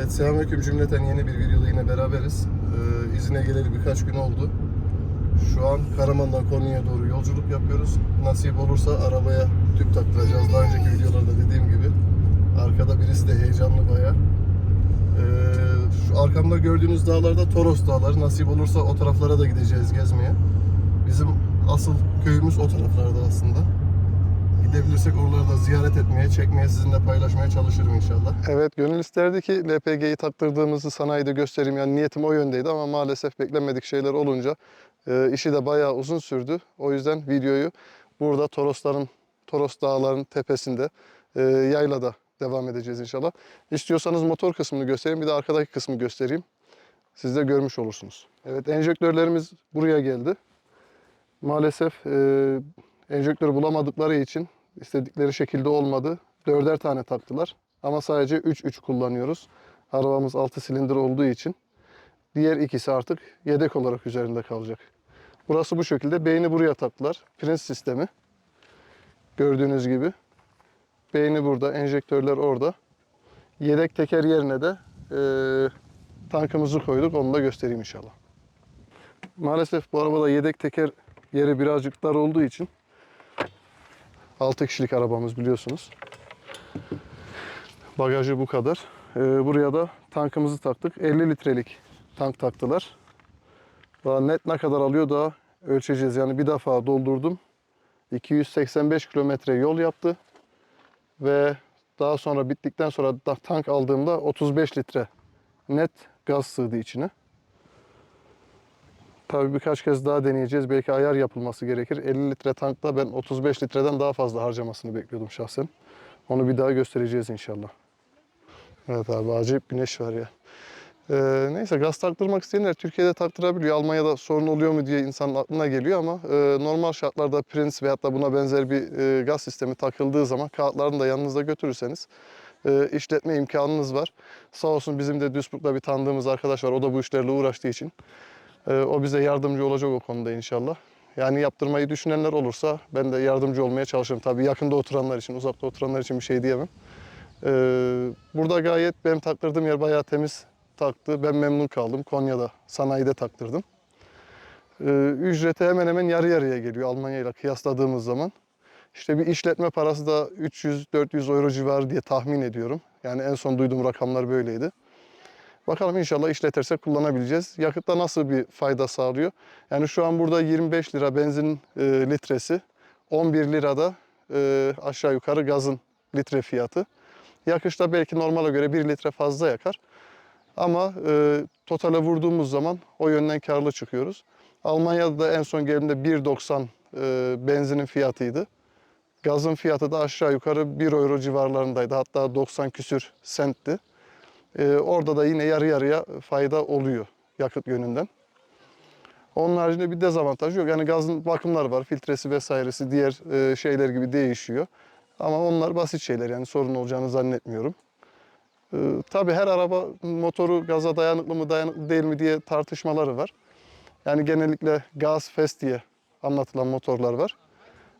Evet, selamünaleyküm cümleten yeni bir videoda yine beraberiz. Ee, izine geleli birkaç gün oldu. Şu an Karaman'dan Konya'ya doğru yolculuk yapıyoruz. Nasip olursa arabaya tüp taktıracağız. Daha önceki videolarda dediğim gibi. Arkada birisi de heyecanlı baya. şu arkamda gördüğünüz dağlarda Toros Dağları. Nasip olursa o taraflara da gideceğiz gezmeye. Bizim asıl köyümüz o taraflarda aslında. Gidebilirsek oraları da ziyaret etmeye, çekmeye, sizinle paylaşmaya çalışırım inşallah. Evet, gönül isterdi ki LPG'yi taktırdığımızı sanayide göstereyim. Yani niyetim o yöndeydi ama maalesef beklenmedik şeyler olunca e, işi de bayağı uzun sürdü. O yüzden videoyu burada Torosların, Toros Dağları'nın tepesinde, e, yaylada devam edeceğiz inşallah. İstiyorsanız motor kısmını göstereyim, bir de arkadaki kısmı göstereyim. Siz de görmüş olursunuz. Evet, enjektörlerimiz buraya geldi. Maalesef e, enjektörü bulamadıkları için istedikleri şekilde olmadı. Dörder tane taktılar. Ama sadece 3-3 kullanıyoruz. Arabamız 6 silindir olduğu için. Diğer ikisi artık yedek olarak üzerinde kalacak. Burası bu şekilde. Beyni buraya taktılar. Prince sistemi. Gördüğünüz gibi. Beyni burada, enjektörler orada. Yedek teker yerine de e, tankımızı koyduk. Onu da göstereyim inşallah. Maalesef bu arabada yedek teker yeri birazcık dar olduğu için 6 kişilik arabamız biliyorsunuz. Bagajı bu kadar. Ee, buraya da tankımızı taktık. 50 litrelik tank taktılar. Daha net ne kadar alıyor daha ölçeceğiz. Yani bir defa doldurdum. 285 kilometre yol yaptı. Ve daha sonra bittikten sonra da tank aldığımda 35 litre net gaz sığdı içine. Tabii birkaç kez daha deneyeceğiz. Belki ayar yapılması gerekir. 50 litre tankta ben 35 litreden daha fazla harcamasını bekliyordum şahsen. Onu bir daha göstereceğiz inşallah. Evet abi acayip güneş var ya. Ee, neyse gaz taktırmak isteyenler Türkiye'de taktırabiliyor. Almanya'da sorun oluyor mu diye insanın aklına geliyor ama e, normal şartlarda Prince veyahut da buna benzer bir e, gaz sistemi takıldığı zaman kağıtlarını da yanınızda götürürseniz e, işletme imkanınız var. Sağ olsun bizim de Duisburg'da bir tanıdığımız arkadaş var. O da bu işlerle uğraştığı için ee, O bize yardımcı olacak o konuda inşallah. Yani yaptırmayı düşünenler olursa ben de yardımcı olmaya çalışırım. Tabii yakında oturanlar için, uzakta oturanlar için bir şey diyemem. Ee, Burada gayet benim taktırdığım yer bayağı temiz taktı. Ben memnun kaldım. Konya'da sanayide taktırdım. Ee, Ücreti hemen hemen yarı yarıya geliyor Almanya ile kıyasladığımız zaman. İşte bir işletme parası da 300-400 euro civarı diye tahmin ediyorum. Yani en son duyduğum rakamlar böyleydi. Bakalım inşallah işletirse kullanabileceğiz. Yakıtta nasıl bir fayda sağlıyor? Yani şu an burada 25 lira benzin e, litresi, 11 lirada e, aşağı yukarı gazın litre fiyatı. Yakışta belki normale göre 1 litre fazla yakar. Ama e, totale vurduğumuz zaman o yönden karlı çıkıyoruz. Almanya'da da en son geldiğimde 1.90 e, benzinin fiyatıydı. Gazın fiyatı da aşağı yukarı 1 euro civarlarındaydı. Hatta 90 küsür sentti. Ee, orada da yine yarı yarıya fayda oluyor yakıt yönünden. Onun haricinde bir dezavantaj yok. Yani gazın bakımları var, filtresi vesairesi diğer e, şeyler gibi değişiyor. Ama onlar basit şeyler yani sorun olacağını zannetmiyorum. Ee, tabii her araba motoru gaza dayanıklı mı dayanıklı değil mi diye tartışmaları var. Yani genellikle gaz fest diye anlatılan motorlar var.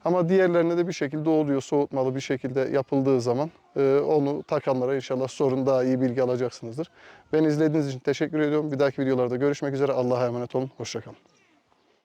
Ama diğerlerine de bir şekilde oluyor. Soğutmalı bir şekilde yapıldığı zaman e, onu takanlara inşallah sorun daha iyi bilgi alacaksınızdır. Beni izlediğiniz için teşekkür ediyorum. Bir dahaki videolarda görüşmek üzere. Allah'a emanet olun. Hoşçakalın.